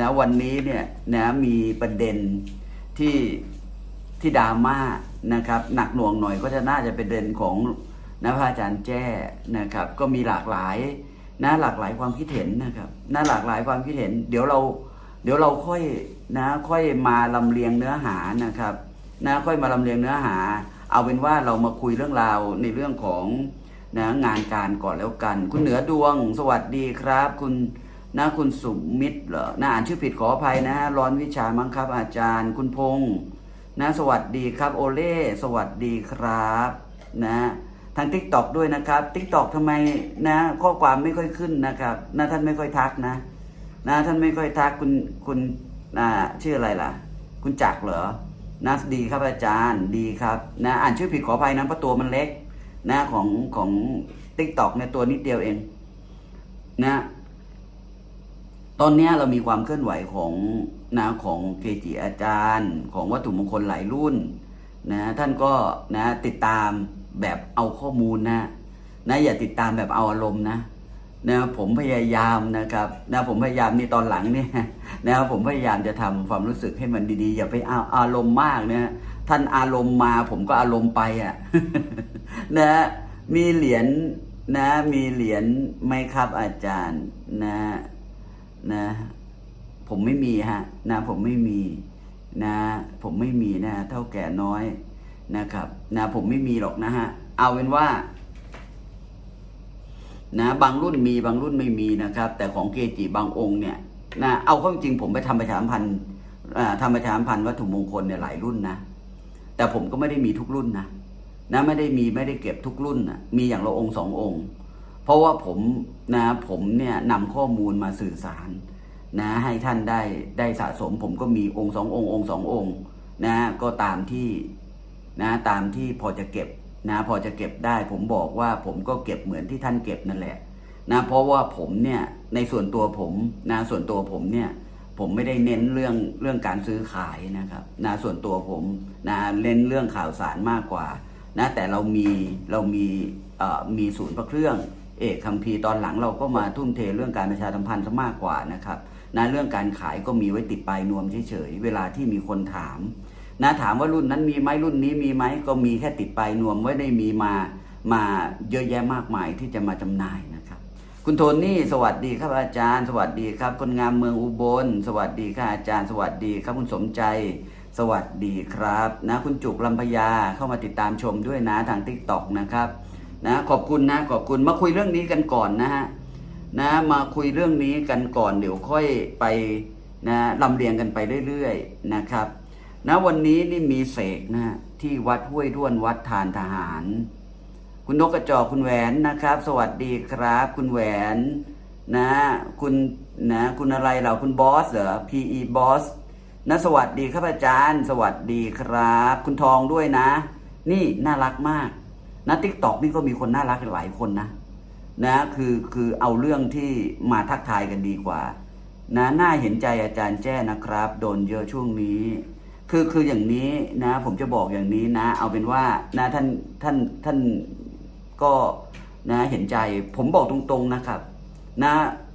นะวันนี้เนี่ยนะมีประเด็นที่ที่ดราม่านะครับหนักหน่วงหน่อยก็จะน่าจะเป็นประเด็นของนะพระอาจารย์แจ้นะครับ ก็มีหลากหลายนะหลากหลายความคิดเห็นนะครับนะหลากหลายความคิดเห็น เดี๋ยวเราเดี๋ยวเราค่อยนะค่อยมาลำเลียงเนื้อหานะครับนะค่อยมาลำเลียงเนื้อหา เอาเป็นว่าเรามาคุยเรื่องราวในเรื่องของนะงานการก่อนแล้วกัน คุณเหนือดวง สวัสดีครับ คุณ นะคุณสุมิตรเหรอนะอ่านชื่อผิดขออภัยนะร้อนวิชามั้งครับ อาจารย์คุณพงษ์นะสวัสดีครับ โอเล่สวัสดีครับนะทางทิกตอกด้วยนะครับทิกตอกทำไมนะข้อความไม่ค่อยขึ้นนะครับนะท่านไม่ค่อยทักนะนะท่านไม่ค่อยทักคุณคุณอ่าชื่ออะไรล่ะ คุณจักเหรอนะดีครับอาจารย์ดีครับนะอ่านชื่อผิดขออภัยนะเพราะตัวมันเล็กนะของของติ๊กตอกเนี่ยตัวนิดเดียวเองนะ ตอนนี้เรามีความเคลื่อนไหวของนะของเกจิอาจารย์ ของวัตถุมงคลหลายรุ่นนะท่านก็นะติดตามแบบเอาข้อมูลนะนะอย่าติดตามแบบเอาอารมณ์นะนะผมพยายามนะครับนะผมพยายามนี่ตอนหลังเนี่ยนะครับผมพยายามจะทำความรู้สึกให้มันดีๆ อย่าไปเอาอารมณ์มากนะท่านอารมณ์มาผมก็อารมณ์ไปอะนะมีเหรียญนะมีเหรียญไหมครับอาจารย์นะ นะ ผมไม่มีฮะนะผมไม่มีนะผมไม่มีนะเท่าแก่น้อยนะครับนะผมไม่มีหรอกนะฮะเอาเป็นว่านะบางรุ่นมีบางรุ่นไม่มีนะครับ แต่ของเกจิบางองค์เนี่ยนะเอาเข้าจริงผมไปทำประชาสัมพันธ์ทำประชาสัมพันธ์วัตถุมงคลเนี่ยหลายรุ่นนะแต่ผมก็ไม่ได้มีทุกรุ่นนะนะไม่ได้มีไม่ได้เก็บทุกรุ่นนะมีอย่างละองค์สององค์ เพราะว่าผมนะผมเนี่ยนำข้อมูลมาสื่อสารนะให้ท่านได้ได้สะสม ผมก็มีองค์สององค์องค์สององค์นะก็ตามที่นะตามที่พอจะเก็บนะพอจะเก็บได้ ผมบอกว่าผมก็เก็บเหมือนที่ท่านเก็บนั่นแหละนะเพราะว่าผมเนี่ยในส่วนตัวผมนะส่วนตัวผมเนี่ยผมไม่ได้เน้นเรื่องเรื่องการซื้อขายนะครับนะส่วนตัวผมนะเน้นเรื่องข่าวสารมากกว่านะแต่เรามีเรามีเอ่อมีศูนย์พระเครื่อง เอกคัมภีร์ตอนหลังเราก็มาทุ่มเทเรื่องการประชาสัมพันธ์ซะมากกว่านะครับนะเรื่องการขายก็มีไว้ติดปลายนวมเฉยๆเวลาที่มีคนถามนะถามว่ารุ่นนั้นมีไหมรุ่นนี้มีไหมก็มีแค่ติดปลายนวมไม่ได้มีมามาเยอะแยะมากมายที่จะมาจำหน่ายนะครับ คุณโทนี่สวัสดีครับอาจารย์ สวัสดีครับ คนงามเมืองอุบล สวัสดีครับอาจารย์ สวัสดีครับคุณสมใจสวัสดีครับนะคุณจุกลำพญาเข้ามาติดตามชมด้วยนะทางทิกตอกนะครับ นะขอบคุณนะขอบคุณมาคุยเรื่องนี้กันก่อนนะฮะนะมาคุยเรื่องนี้กันก่อนเดี๋ยวค่อยไปนะลำเลียงกันไปเรื่อยๆนะครับนะวันนี้นี่มีเสกนะที่วัดห้วยด้วนวัดทานทหาร คุณนกกระจอกคุณแหวนนะครับ สวัสดีครับ คุณแหวนนะคุณนะคุณอะไรเราคุณบอสเหรอ PE บอสนะสวัสดีครับอาจารย์ สวัสดีครับ คุณทองด้วยนะ นี่น่ารักมาก นะทิกตอกนี่ก็มีคนน่ารักหลายคนนะนะคือคือเอาเรื่องที่มาทักทายกันดีกว่านะน่าเห็นใจอาจารย์แจ้นะครับ โดนเยอะช่วงนี้ คือคืออย่างนี้นะ ผมจะบอกอย่างนี้นะ เอาเป็นว่านะท่านท่านท่านก็นะเห็นใจผมบอกตรงๆนะครับ นะ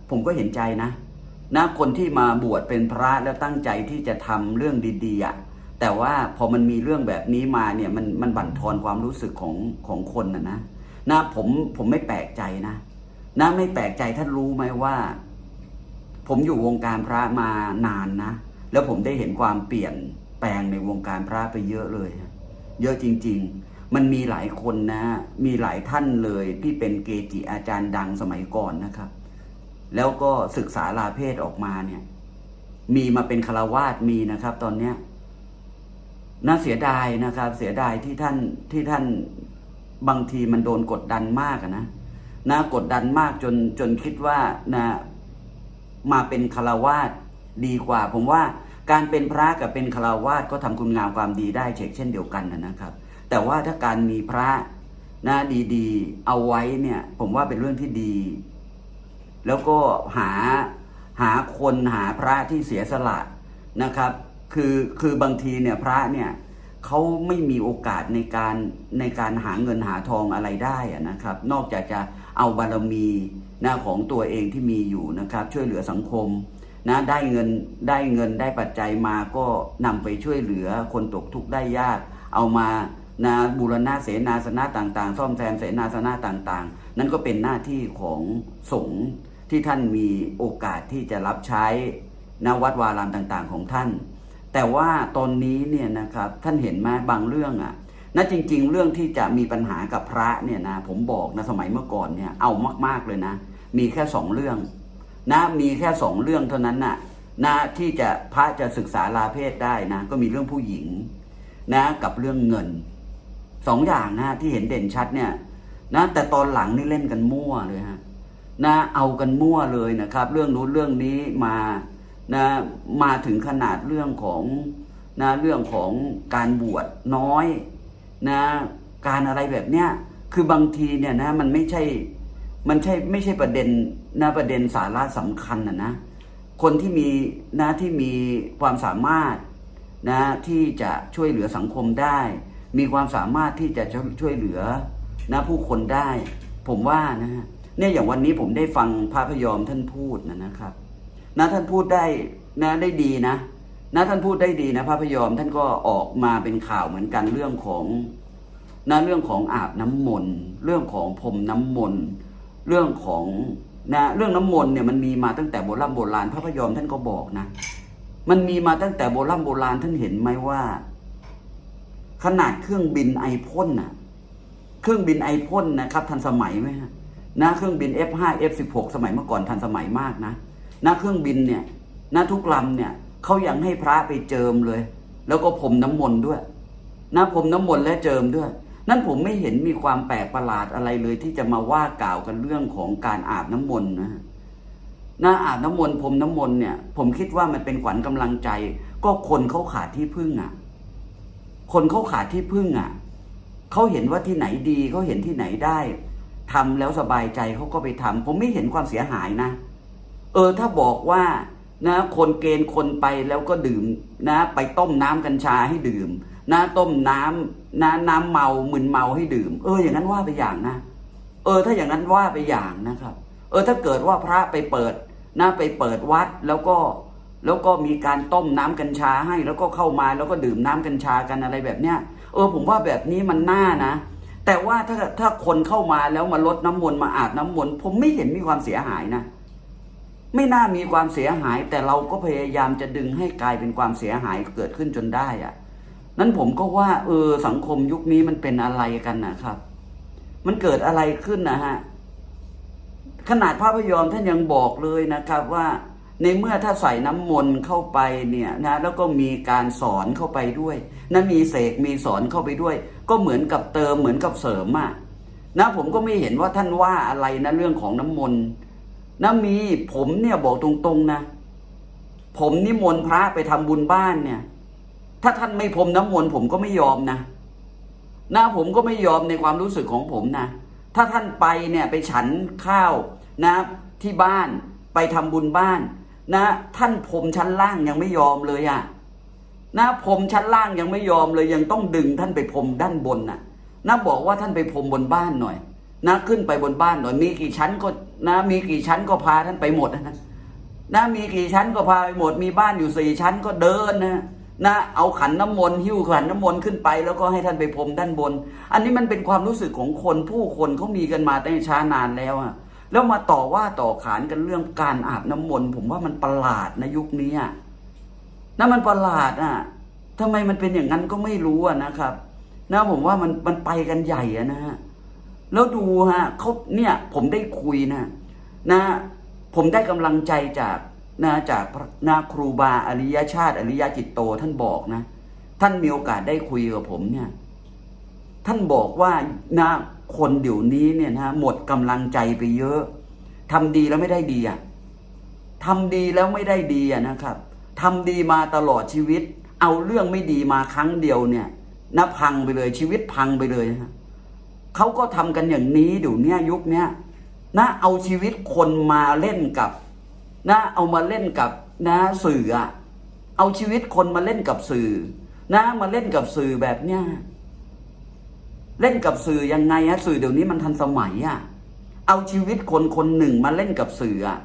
ผมก็เห็นใจนะนะคนที่มาบวชเป็นพระแล้วตั้งใจที่จะทำเรื่องดีๆอะ แต่ว่าพอมันมีเรื่องแบบนี้มาเนี่ยมันมันบั่นทอนความรู้สึกของของคนนะนะนะผมผมไม่แปลกใจนะนะไม่แปลกใจท่านรู้ไหมว่า ผมอยู่วงการพระมานานนะ แล้วผมได้เห็นความเปลี่ยนแปลงในวงการพระไปเยอะเลย เยอะจริง ๆ มันมีหลายคนนะ มีหลายท่านเลยที่เป็นเกจิอาจารย์ดังสมัยก่อนนะครับ แล้วก็ศึกษาลาเพศออกมาเนี่ย มีมาเป็นคารวาสมีนะครับ ตอนเนี้ย น่าเสียดายนะครับ เสียดายที่ท่านที่ท่านบางทีมันโดนกดดันมากอะนะนะกดดันมากจนจนคิดว่านะมาเป็นคารวาสดีกว่า ผมว่าการเป็นพระกับเป็นคารวาสก็ทำคุณงามความดีได้เช่นเช่นเดียวกันนะนะครับ แต่ว่าถ้าการมีพระนะดีๆ เอาไว้เนี่ย ผมว่าเป็นเรื่องที่ดี แล้วก็หาหาคนหาพระที่เสียสละนะครับ คือคือบางทีเนี่ยพระเนี่ยเขาไม่มีโอกาสในการในการหาเงินหาทองอะไรได้นะครับ นอกจากจะเอาบารมีหนะของตัวเองที่มีอยู่นะครับ ช่วยเหลือสังคมนะได้เงินได้เงินได้ปัจจัยมาก็นำไปช่วยเหลือคนตกทุกข์ได้ยาก เอามานะบูรณะเสนาสนะต่างๆ ซ่อมแซมเสนาสนะต่างๆ นั่นก็เป็นหน้าที่ของสงฆ์ที่ท่านมีโอกาสที่จะรับใช้นวัดวารามต่างๆ ของท่าน แต่ว่าตอนนี้เนี่ยนะครับท่านเห็นไหมบางเรื่องอะนะจริง ๆ เรื่องที่จะมีปัญหากับพระเนี่ยนะผมบอกนะสมัยเมื่อก่อนเนี่ยเอามากๆเลยนะ มีแค่สองเรื่องนะมีแค่สองเรื่องเท่านั้นน่ะนะที่จะพระจะศึกษาลาเพศได้นะก็มีเรื่องผู้หญิงนะกับเรื่องเงินสองอย่างนะที่เห็นเด่นชัดเนี่ยนะแต่ตอนหลังนี่เล่นกันมั่วเลยฮะนะเอากันมั่วเลยนะครับ เรื่องนู้นเรื่องนี้มา นะมาถึงขนาดเรื่องของนะเรื่องของการบวชน้อยนะการอะไรแบบเนี้ยคือบางทีเนี่ยนะมันไม่ใช่มันใช่ไม่ใช่ประเด็นนะประเด็นสาระสำคัญนะนะคนที่มีนะที่มีความสามารถนะที่จะช่วยเหลือสังคมได้ มีความสามารถที่จะช่วยเหลือนะผู้คนได้ ผมว่านะฮะเนี่ยอย่างวันนี้ผมได้ฟังพระพยอมท่านพูดนะนะครับ นะท่านพูดได้นะได้ดีนะนะท่านพูดได้ดีนะพระพยอมท่านก็ออกมาเป็นข่าวเหมือนกันเรื่องของนะเรื่องของอาบน้ำมนต์เรื่องของพรมน้ำมนต์เรื่องของนะเรื่องน้ำมนต์เนี่ยมันมีมาตั้งแต่โบราณโบราณพระพยอมท่านก็บอกนะ มันมีมาตั้งแต่โบราณโบราณท่านเห็นไหมว่า ขนาดเครื่องบินไอพ่นน่ะ เครื่องบินไอพ่นนะครับ ทันสมัยไหมฮะนะเครื่องบิน F5 F16 สมัยเมื่อก่อนทันสมัยมากนะ หนะเครื่องบินเนี่ยหนะทุกลำเนี่ยเขายังให้พระไปเจิมเลย แล้วก็พรมน้ำมนต์ด้วยนะพรมน้ำมนต์และเจิมด้วย นั่นผมไม่เห็นมีความแปลกประหลาดอะไรเลย ที่จะมาว่ากล่าวกันเรื่องของการอาบน้ำมนต์นะหนะอาบน้ำมนต์พรมน้ำมนต์เนี่ย ผมคิดว่ามันเป็นขวัญกำลังใจ ก็คนเขาขาดที่พึ่งอะ คนเขาขาดที่พึ่งอะเขาเห็นว่าที่ไหนดีเขาเห็นที่ไหนได้ทำแล้วสบายใจเขาก็ไปทำผมไม่เห็นความเสียหายนะ ออถ้าบอกว่านะคนเกณฑ์คนไปแล้วก็ดื่มนะ ไปต้มน้ำกัญชาให้ดื่ม นะต้มน้ำนะน้ำเมามึนเมาให้ดื่ม เอออย่างนั้นว่าไปอย่างนะ เออถ้าอย่างนั้นว่าไปอย่างนะครับ เออถ้าเกิดว่าพระไปเปิดนะไปเปิดวัดแล้วก็แล้วก็มีการต้มน้ำกัญชาให้ แล้วก็เข้ามาแล้วก็ดื่มน้ำกัญชากันอะไรแบบเนี้ยเออผมว่าแบบนี้มันน่านะ แต่ว่าถ้าถ้าคนเข้ามาแล้วมาลดน้ำมนต์มาอาบน้ำมนต์ผมไม่เห็นมีความเสียหายนะ ไม่น่ามีความเสียหาย แต่เราก็พยายามจะดึงให้กลายเป็นความเสียหายเกิดขึ้นจนได้อะนั้นผมก็ว่า เออสังคมยุคนี้มันเป็นอะไรกันนะครับ มันเกิดอะไรขึ้นนะฮะขนาดพระพยอมท่านยังบอกเลยนะครับว่า ในเมื่อถ้าใส่น้ำมนต์เข้าไปเนี่ยนะแล้วก็มีการสอนเข้าไปด้วยนะมีเสกมีสอนเข้าไปด้วย ก็เหมือนกับเติมเหมือนกับเสริมอะนะผมก็ไม่เห็นว่าท่านว่าอะไรนะเรื่องของน้ำมนต์ นะมีผมเนี่ยบอกตรงๆนะ ผมนิมนต์พระไปทำบุญบ้านเนี่ย ถ้าท่านไม่พรมน้ำมนต์ผมก็ไม่ยอมนะนะผมก็ไม่ยอมในความรู้สึกของผมนะ ถ้าท่านไปเนี่ยไปฉันข้าวนะ ที่บ้านไปทำบุญบ้าน นะ ท่านพรมชั้นล่างยังไม่ยอมเลยอะ่ะนะพรมชั้นล่างยังไม่ยอมเลยยังต้องดึงท่านไปพรมด้านบนน่ะนะบอกว่าท่านไปพรมบนบ้านหน่อย นะขึ้นไปบนบ้านหน่อยมีกี่ชั้นก็นะมีกี่ชั้นก็พาท่านไปหมดนะนะมีกี่ชั้นก็พาไปหมด มีบ้านอยู่สี่ชั้นก็เดินนะนะเอาขันน้ำมนต์หิ้วขันน้ำมนต์ขึ้นไป แล้วก็ให้ท่านไปพรมด้านบน อันนี้มันเป็นความรู้สึกของคนผู้คนเขามีกันมาตั้งช้านานแล้วอะแล้วมาต่อว่าต่อขานกันเรื่องการอาบน้ำมนต์ผมว่ามันประหลาดนะยุคนี้อะนะมันประหลาดอะทำไมมันเป็นอย่างนั้นก็ไม่รู้อะนะครับนะผมว่ามันมันไปกันใหญ่อะนะฮะ แล้วดูฮะเขาเนี่ยผมได้คุยนะนะผมได้กำลังใจจากนะจากนาครูบาอริยชาติ อริยจิตโตท่านบอกนะ ท่านมีโอกาสได้คุยกับผมเนี่ย ท่านบอกว่านะคนเดี๋ยวนี้เนี่ยนะหมดกำลังใจไปเยอะทำดีแล้วไม่ได้ดีอะทำดีแล้วไม่ได้ดีอะนะครับทำดีมาตลอดชีวิต เอาเรื่องไม่ดีมาครั้งเดียวเนี่ยนะพังไปเลยชีวิตพังไปเลยนะ เขาก็ทำกันอย่างนี้เดี๋ยวนี้ยุคเนี้ยนะเอาชีวิตคนมาเล่นกับ นะเอามาเล่นกับนะสื่ออะเอาชีวิตคนมาเล่นกับสื่อ นะมาเล่นกับสื่อแบบเนี้ยเล่นกับสื่อยังไงฮะสื่อเดี๋ยวนี้มันทันสมัยอะเอาชีวิตคนคนหนึ่งมาเล่นกับสื่ออะ